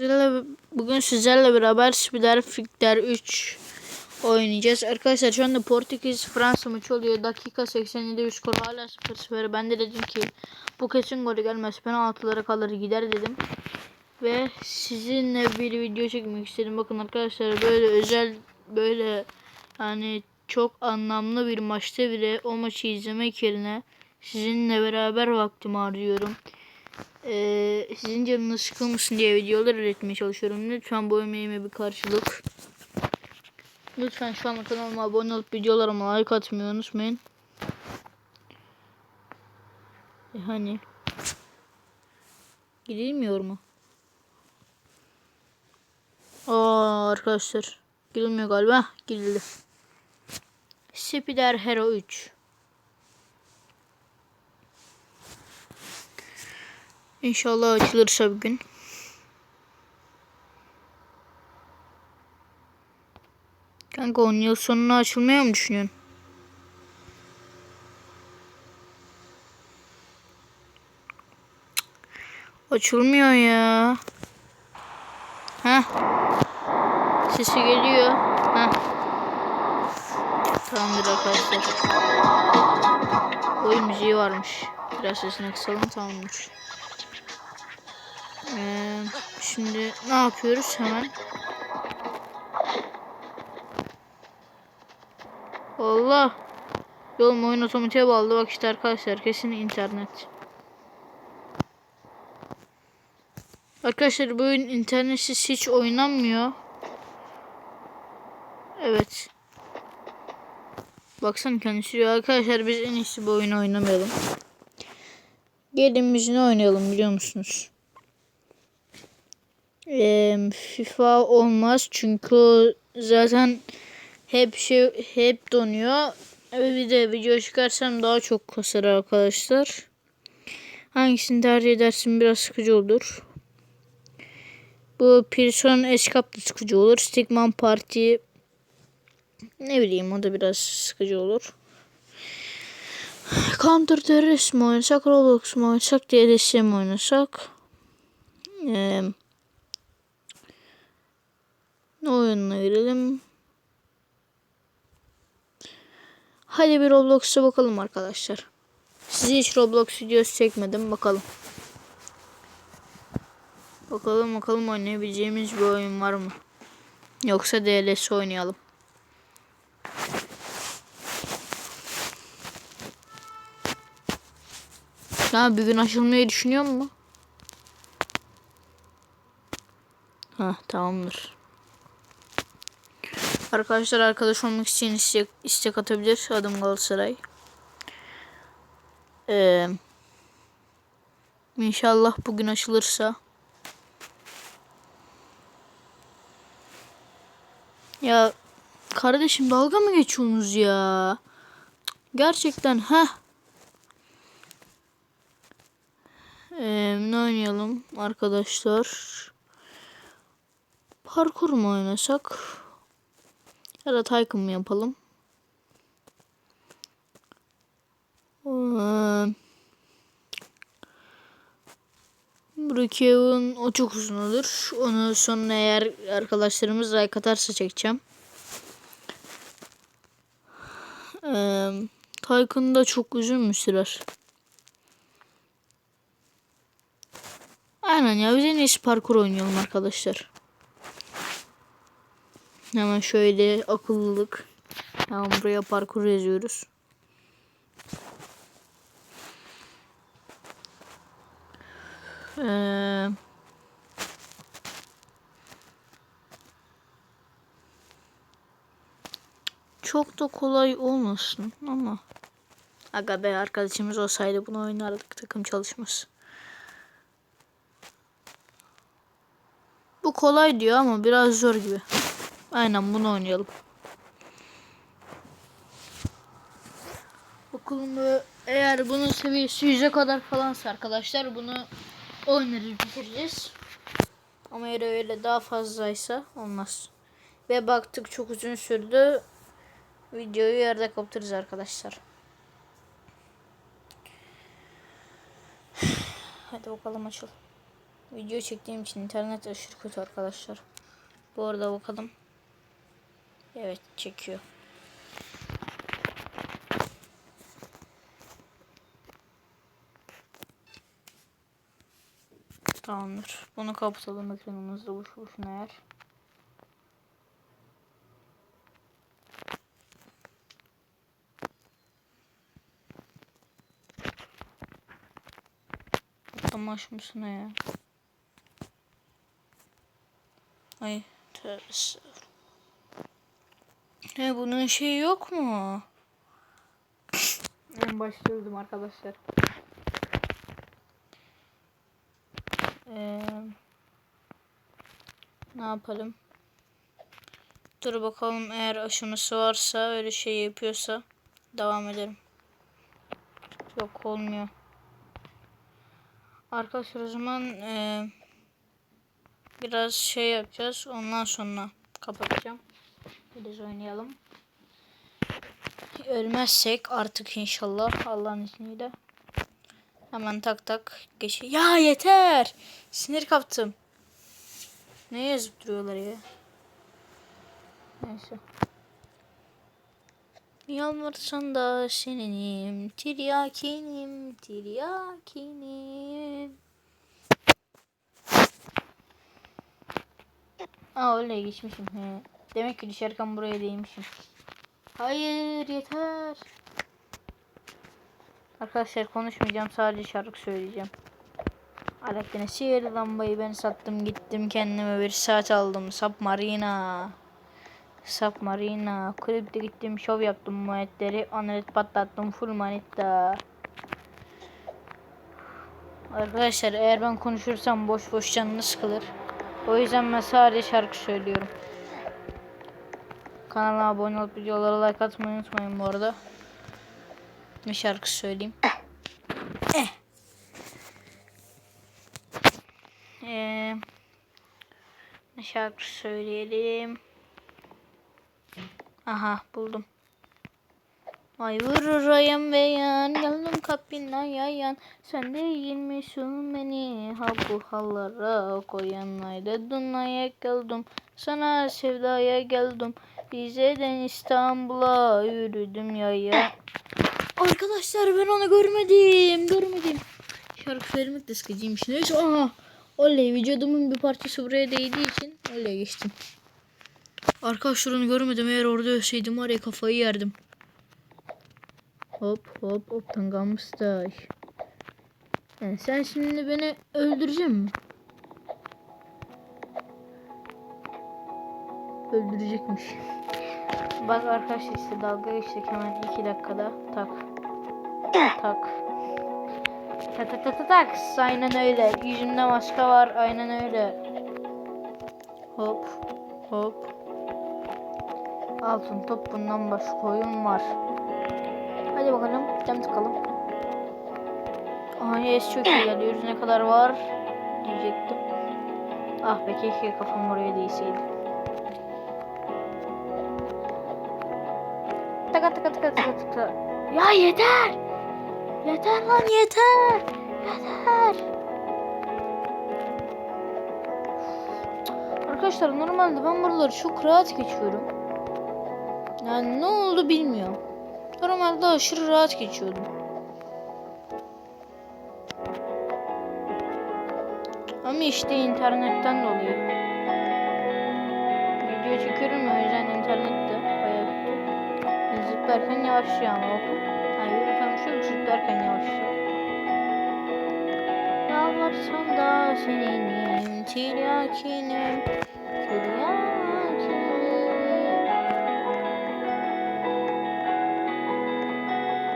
Sizlerle, bugün sizlerle beraber Spider Fikler 3 oynayacağız. Arkadaşlar şu anda Portekiz Fransa maçı oluyor. Dakika 87 bir skor hala 0-0. Ben de dedim ki bu kesin golü gelmez. Penaltılara kalır gider dedim. Ve sizinle bir video çekmek istedim. Bakın arkadaşlar böyle özel böyle hani çok anlamlı bir maçta bile o maçı izlemek yerine sizinle beraber vaktimi harcıyorum. Ee, sizin canınız sıkılmasın diye videolar üretmeye çalışıyorum. Lütfen bu emeğime bir karşılık. Lütfen şu an kanalıma abone olup videolarıma like atmayı unutmayın. E hani gidilmiyor mu? Aa arkadaşlar gidilmiyor galiba. Gidildi. Spider Hero 3 İnşallah açılırsa bir gün. Kanka 10 yıl sonuna açılmaya mı düşünüyorsun? Açılmıyor ya. Heh. Sesi geliyor. Heh. Tamamdır arkadaşlar. Oyun müziği varmış. Biraz sesini kısalım tamamdır. Ee, şimdi ne yapıyoruz hemen? Allah. Yolum oyun otomatiğe bağlı. Bak işte arkadaşlar kesin internet. Arkadaşlar bu oyun internetsiz hiç oynanmıyor. Evet. Baksana kendisi diyor. Arkadaşlar biz en iyisi bu oyunu oynamayalım. Gelin müziğini oynayalım biliyor musunuz? FIFA olmaz çünkü zaten hep şey hep donuyor. Bir de video çıkarsam daha çok kasar arkadaşlar. Hangisini tercih edersin biraz sıkıcı olur. Bu Pearson Escape da sıkıcı olur. Stigman Party ne bileyim o da biraz sıkıcı olur. Counter Terrorist mi oynasak, Roblox mu oynasak, DLSM mi oynasak? Ee, ne oyununa girelim? Hadi bir Roblox'a bakalım arkadaşlar. Size hiç Roblox videosu çekmedim. Bakalım. Bakalım bakalım oynayabileceğimiz bir oyun var mı? Yoksa DLS oynayalım. Ya bir gün açılmayı düşünüyor mu? Ha tamamdır. Arkadaşlar arkadaş olmak için istek, istek atabilir. Adım Galatasaray. Ee, inşallah bugün açılırsa. Ya kardeşim dalga mı geçiyorsunuz ya? Gerçekten ha. Ee, ne oynayalım arkadaşlar? Parkur mu oynasak? Ya da Tycoon mu yapalım? Ee, Brookhaven o çok uzun olur. Onu sonra eğer arkadaşlarımız like atarsa çekeceğim. Ee, Tycoon da çok uzun mu sürer? Aynen ya biz en iyisi parkur oynayalım arkadaşlar. Hemen şöyle akıllılık. Hemen buraya parkur yazıyoruz. Ee, çok da kolay olmasın ama Aga be arkadaşımız olsaydı bunu oynardık takım çalışması. Bu kolay diyor ama biraz zor gibi. Aynen bunu oynayalım. Bakalım eğer bunun seviyesi 100'e kadar falansa arkadaşlar bunu oynarız bitireceğiz. Ama eğer öyle daha fazlaysa olmaz. Ve baktık çok uzun sürdü. Videoyu yerde kapatırız arkadaşlar. Hadi bakalım açıl. Video çektiğim için internet aşırı kötü arkadaşlar. Bu arada bakalım. Evet çekiyor. Tamamdır. Bunu kapatalım ekranımızda boş boşuna eğer. Atamaş mısın ya? Ay tövbe. He bunun şeyi yok mu? Ben başlıyordum arkadaşlar. Ee, ne yapalım? Dur bakalım eğer aşaması varsa öyle şey yapıyorsa devam ederim. Yok olmuyor. Arkadaşlar o zaman e, biraz şey yapacağız. Ondan sonra kapatacağım. Biraz oynayalım. Ölmezsek artık inşallah Allah'ın izniyle. Hemen tak tak geç. Ya yeter. Sinir kaptım. Ne yazıp duruyorlar ya? Neyse. Yalvarsan da seninim, tiryakinim, tiryakinim. Aa öyle geçmişim. He. Demek ki düşerken buraya değmişim. Hayır yeter. Arkadaşlar konuşmayacağım sadece şarkı söyleyeceğim. Alaaddin'e sihirli lambayı ben sattım gittim kendime bir saat aldım. Submarina. Submarina. Kulüpte gittim şov yaptım muhabbetleri. Analit patlattım full manita. Arkadaşlar eğer ben konuşursam boş boş canınız sıkılır. O yüzden ben sadece şarkı söylüyorum. Kanala abone olup videolara like atmayı unutmayın bu arada. Bir şarkı söyleyeyim. Eh. Ee, ne şarkı söyleyelim? Aha buldum. Ay vururayım ve yan geldim kapına yayan Sen değil misin beni ha bu hallara koyan Haydi Dunay'a geldim sana sevdaya geldim Rize'den İstanbul'a yürüdüm yaya Arkadaşlar ben onu görmedim görmedim. Şarkı söylemek de sıkıcıymış neyse aha. Oley vücudumun bir parçası buraya değdiği için oley geçtim. Arkadaşlar onu görmedim. Eğer orada ölseydim var ya kafayı yerdim. Hop hop hop tangamıştaş. Yani sen şimdi beni öldüreceksin mi? Öldürecekmiş. Bak arkadaşlar işte dalga geçtik hemen 2 dakikada tak. Tak. Tak tak tak tak tak. Aynen öyle. Yüzümde maske var. Aynen öyle. Hop. Hop. Altın top bundan başka oyun var. Hadi bakalım. Cam tıkalım. Aha yes çok iyi geliyoruz. Ne kadar var diyecektim. Ah be keşke kafam oraya değseydi. Taka taka taka taka. Ya yeter. Yeter lan yeter. Yeter. Arkadaşlar normalde ben buraları çok rahat geçiyorum. Yani ne oldu bilmiyorum. Normalde aşırı rahat geçiyordum. Ama işte internetten dolayı. Video çekiyorum o yüzden internette kötü. Zıplarken yavaşlıyor ama bakın. Ha yürürken şu zıplarken yavaşlıyor. Yalvarsam da seninim, tiryakinim, tiryakinim.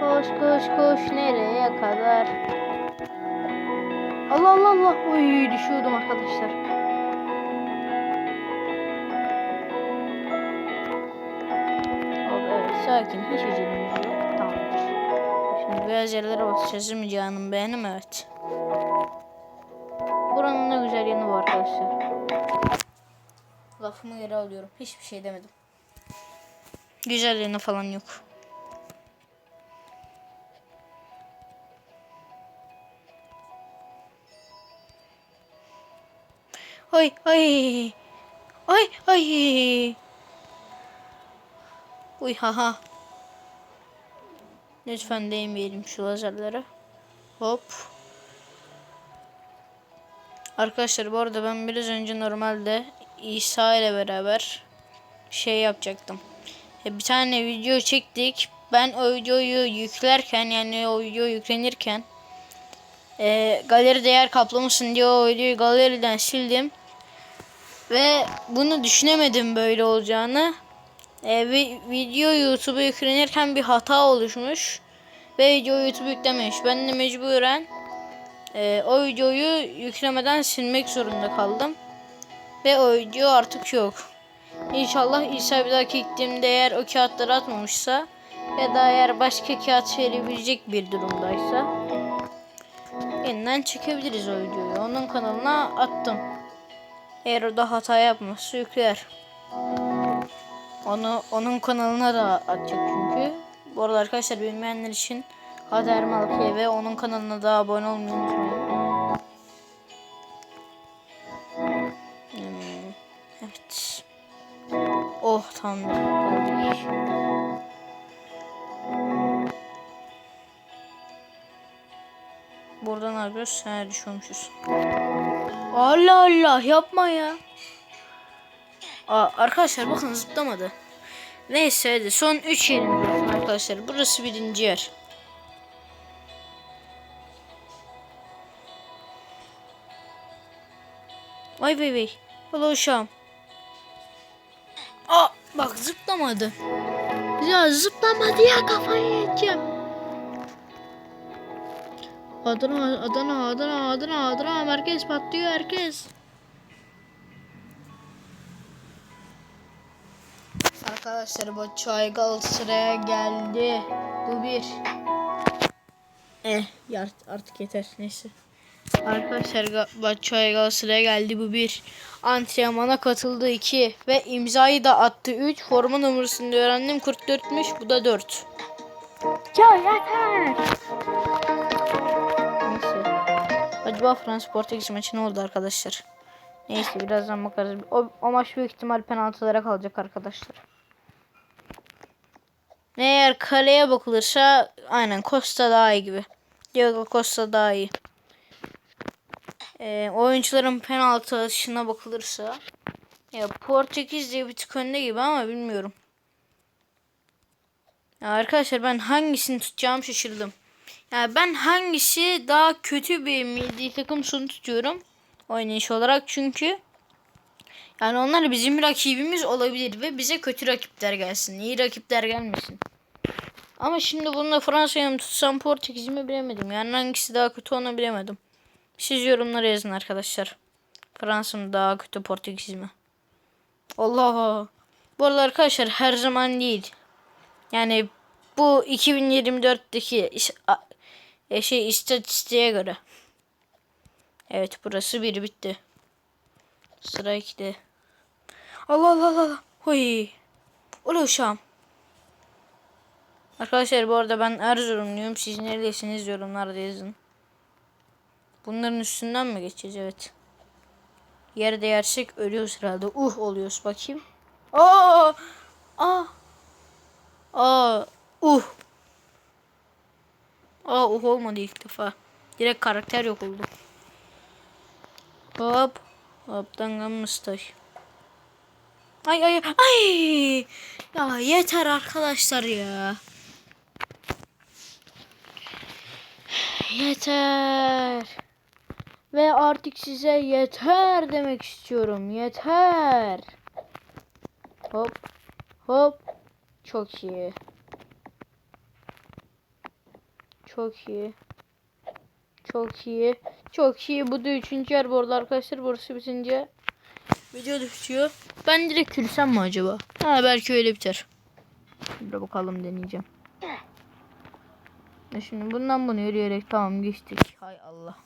Koş koş koş nereye kadar? Allah Allah Allah. Oy düşüyordum arkadaşlar. Sakin hiç acelemiz yok. Tamamdır. Şimdi beyaz yerlere basacağız değil canım benim evet. Buranın ne güzel yanı var arkadaşlar. Lafımı geri alıyorum. Hiçbir şey demedim. Güzel yanı falan yok. Ay ay. Ay ay. Uy haha. Lütfen değmeyelim şu lazerlere. Hop. Arkadaşlar bu arada ben biraz önce normalde İsa ile beraber şey yapacaktım. E, Bir tane video çektik. Ben o videoyu yüklerken yani o video yüklenirken e, galeri değer kaplamasın diye o videoyu galeriden sildim. Ve bunu düşünemedim böyle olacağını. E, vi- video YouTube'a yüklenirken bir hata oluşmuş. Ve video YouTube yüklememiş. Ben de mecburen e, o videoyu yüklemeden silmek zorunda kaldım. Ve o video artık yok. İnşallah İsa bir dahaki gittiğimde eğer o kağıtları atmamışsa ya da eğer başka kağıt verebilecek bir durumdaysa yeniden çekebiliriz o videoyu. Onun kanalına attım. Eğer o da hata yapmazsa yükler. Onu onun kanalına da atacak çünkü. Bu arada arkadaşlar bilmeyenler için Kader Malkiye ve onun kanalına da abone olmayı unutmayın. Evet. Oh. Geldik. Buradan. Ha düşüyormuşuz. Allah Allah yapma ya. Aa, arkadaşlar bakın zıplamadı. Neyse hadi son 3 yerimiz arkadaşlar. Burası birinci yer. Vay vay vay. Hala uşağım. Aa bak zıplamadı. Ya zıplamadı ya kafayı yiyeceğim. Adana, Adana, Adana, Adana, Adana. Merkez patlıyor herkes. Arkadaşlar bu çay Galatasaray'a geldi. Bu bir. Eh artık yeter neyse. Arkadaşlar Batshuayi Galatasaray'a geldi bu bir. Antrenmana katıldı 2 ve imzayı da attı 3. Forma numarasını da öğrendim 44'müş bu da 4. Ya yeter. Neyse. Acaba Fransa Portekiz maçı ne oldu arkadaşlar? Neyse birazdan bakarız. O, o maç büyük ihtimal penaltılara kalacak arkadaşlar. Eğer kaleye bakılırsa aynen Costa daha iyi gibi. Diego Costa daha iyi. Ee, oyuncuların penaltı atışına bakılırsa ya Portekiz diye bir tık önde gibi ama bilmiyorum. Ya arkadaşlar ben hangisini tutacağım şaşırdım. Ya ben hangisi daha kötü bir milli takım sonu tutuyorum oynayış olarak çünkü yani onlar bizim rakibimiz olabilir ve bize kötü rakipler gelsin. iyi rakipler gelmesin. Ama şimdi bunu Fransa'ya mı tutsam Portekiz'i mi bilemedim. Yani hangisi daha kötü onu bilemedim. Siz yorumlara yazın arkadaşlar. Fransa mı daha kötü Portekiz mi? Allah. Bu arada arkadaşlar her zaman değil. Yani bu 2024'teki is- a- e, şey istatistiğe göre. Evet burası bir bitti. Sıra 2'de. Allah Allah Allah. Allah. Huy. Ulu uşağım. Arkadaşlar bu arada ben Erzurumluyum. Siz neredesiniz yorumlarda yazın. Bunların üstünden mi geçeceğiz? Evet. Yerde yersek ölüyoruz herhalde. Uh oluyoruz bakayım. Aa! Aa! Aa! Uh! Aa uh olmadı ilk defa. Direkt karakter yok oldu. Hop. Hop Gangnam Style. Ay ay ay. Ya yeter arkadaşlar ya. Yeter. Ve artık size yeter demek istiyorum. Yeter. Hop. Hop. Çok iyi. Çok iyi. Çok iyi. Çok iyi. Bu da üçüncü yer bu arada arkadaşlar. Burası bitince video bitiyor. Ben direkt külsem mi acaba? Ha belki öyle biter. Bir bakalım deneyeceğim. E Şimdi bundan bunu yürüyerek tamam geçtik. Hay Allah.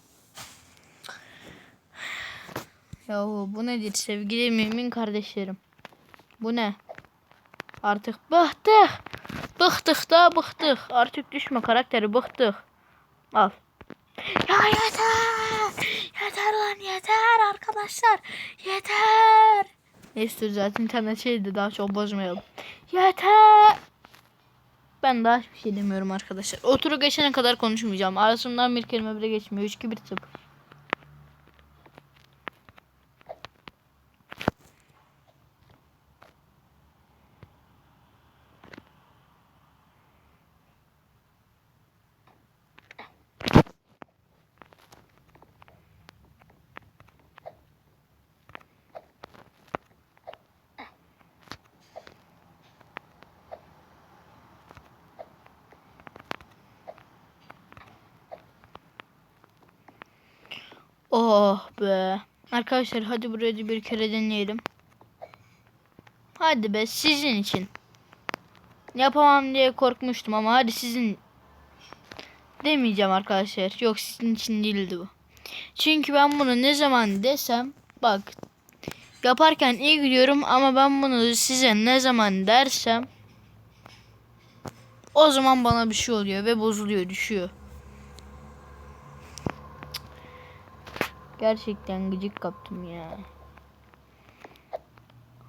Yahu bu nedir sevgili mümin kardeşlerim? Bu ne? Artık bıktık. Bıktık da bıktık. Artık düşme karakteri bıktık. Al. Ya yeter. Yeter lan yeter arkadaşlar. Yeter. Neyse zaten internet şeydi daha çok bozmayalım. Yeter. Ben daha hiçbir şey demiyorum arkadaşlar. Oturu geçene kadar konuşmayacağım. Arasından bir kelime bile geçmiyor. 3 Oh be. Arkadaşlar hadi buraya da bir kere deneyelim. Hadi be sizin için. Yapamam diye korkmuştum ama hadi sizin demeyeceğim arkadaşlar. Yok sizin için değildi bu. Çünkü ben bunu ne zaman desem bak yaparken iyi gidiyorum ama ben bunu size ne zaman dersem o zaman bana bir şey oluyor ve bozuluyor düşüyor. Gerçekten gıcık kaptım ya.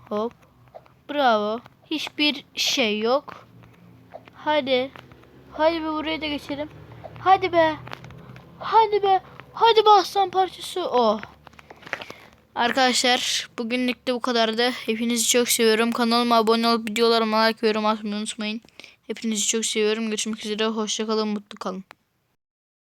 Hop. Bravo. Hiçbir şey yok. Hadi. Hadi be buraya da geçelim. Hadi be. Hadi be. Hadi be aslan parçası. Oh. Arkadaşlar bugünlük de bu kadardı. Hepinizi çok seviyorum. Kanalıma abone olup videolarıma like ve yorum atmayı unutmayın. Hepinizi çok seviyorum. Görüşmek üzere. Hoşçakalın. Mutlu kalın.